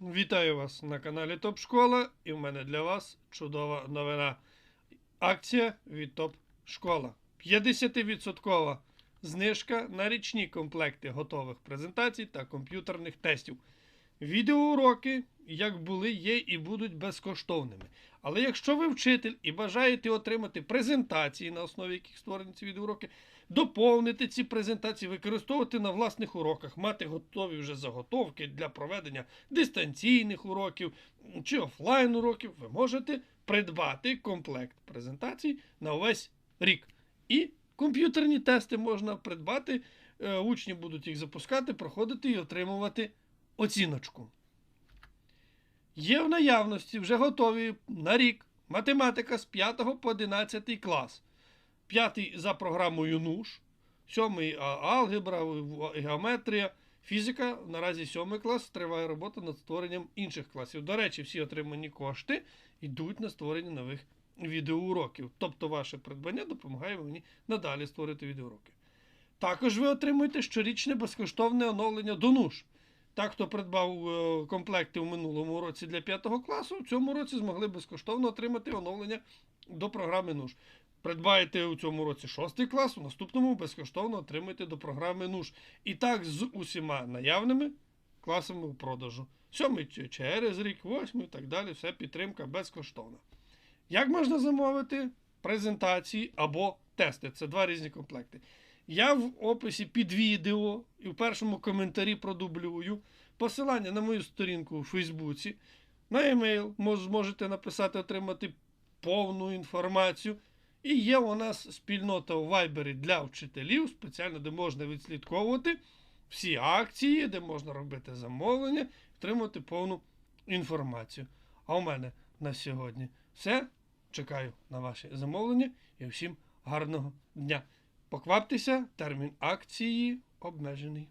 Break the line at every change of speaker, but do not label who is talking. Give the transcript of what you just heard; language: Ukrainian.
Вітаю вас на каналі Топ Школа, і в мене для вас чудова новина. Акція від Топ Школа. 50% знижка на річні комплекти готових презентацій та комп'ютерних тестів. Відеоуроки, як були, є і будуть безкоштовними. Але якщо ви вчитель і бажаєте отримати презентації, на основі яких створені ці відеоуроки, доповнити ці презентації, використовувати на власних уроках, мати готові вже заготовки для проведення дистанційних уроків чи офлайн уроків, ви можете придбати комплект презентацій на увесь рік. І комп'ютерні тести можна придбати. е, Учні будуть їх запускати, проходити і отримувати оціночку. Є в наявності вже готові на рік математика з 5 по 11 клас. П'ятий за програмою НУШ, сьомий а, алгебра, в- геометрія, фізика. Наразі сьомий клас триває робота над створенням інших класів. До речі, всі отримані кошти йдуть на створення нових відеоуроків. Тобто ваше придбання допомагає мені надалі створити відеоуроки. Також ви отримуєте щорічне безкоштовне оновлення до НУШ. Так, хто придбав е, комплекти в минулому році для 5 класу, в цьому році змогли безкоштовно отримати оновлення до програми НУШ. Придбаєте у цьому році 6 клас, у наступному безкоштовно отримаєте до програми НУШ. І так з усіма наявними класами у продажу. Сьомий через рік, восьмий і так далі, все підтримка безкоштовна. Як можна замовити презентації або тести? Це два різні комплекти. Я в описі під відео і в першому коментарі продублюю посилання на мою сторінку у Фейсбуці. На емейл мож- зможете написати, отримати повну інформацію. І є у нас спільнота у Вайбері для вчителів, спеціально, де можна відслідковувати всі акції, де можна робити замовлення, отримати повну інформацію. А у мене на сьогодні все. Чекаю на ваші замовлення і всім гарного дня. Покваптеся, термін акції обмежений.